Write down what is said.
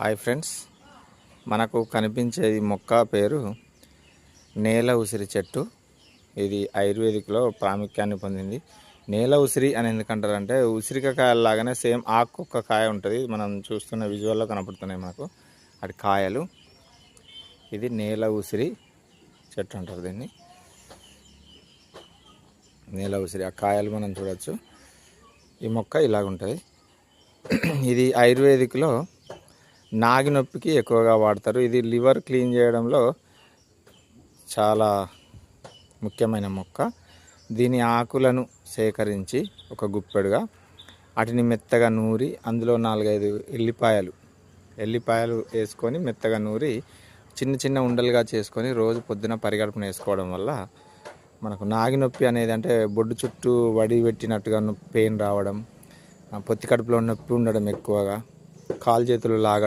Hi friends. మనకు కనిపించే మొక్క పేరు నేల ఉసిరి చెట్టు. ఇది ఆయుర్వేదిక్లో ప్రాముఖ్యాన్ని పొందింది. నేల ఉసిరి అని ఎందుకంటారంటే ఉసిరికాయలాగానే సేమ్ ఆకు కాయ ఉంటుంది. మనం చూస్తున్న విజువల్లో కనపడుతున్నాయి మనకు. అది కాయలు. ఇది నేల ఉసిరి చెట్టు అంటారు దీన్ని. నేల ఉసిరి. ఆ కాయలు మనం చూడవచ్చు ఈ మొక్క ఇలాగుంటుంది. ఇది ఆయుర్వేదిక్లో నాగి నొప్పికి ఎక్కువగా వాడతారు. ఇది లివర్ క్లీన్ చేయడంలో చాలా ముఖ్యమైన మొక్క. దీని ఆకులను సేకరించి ఒక గుప్పెడుగా వాటిని మెత్తగా నూరి అందులో నాలుగైదు ఎల్లిపాయలు ఎల్లిపాయలు వేసుకొని మెత్తగా నూరి చిన్న చిన్న ఉండలుగా చేసుకొని రోజు పొద్దున పరిగడపన వేసుకోవడం వల్ల మనకు నాగి నొప్పి అనేది అంటే బొడ్డు చుట్టూ వడి పెట్టినట్టుగా పెయిన్ రావడం ఆ పొత్తి కడుపులో నొప్పి ఉండడం ఎక్కువగా కాలు చేతులు లాగడం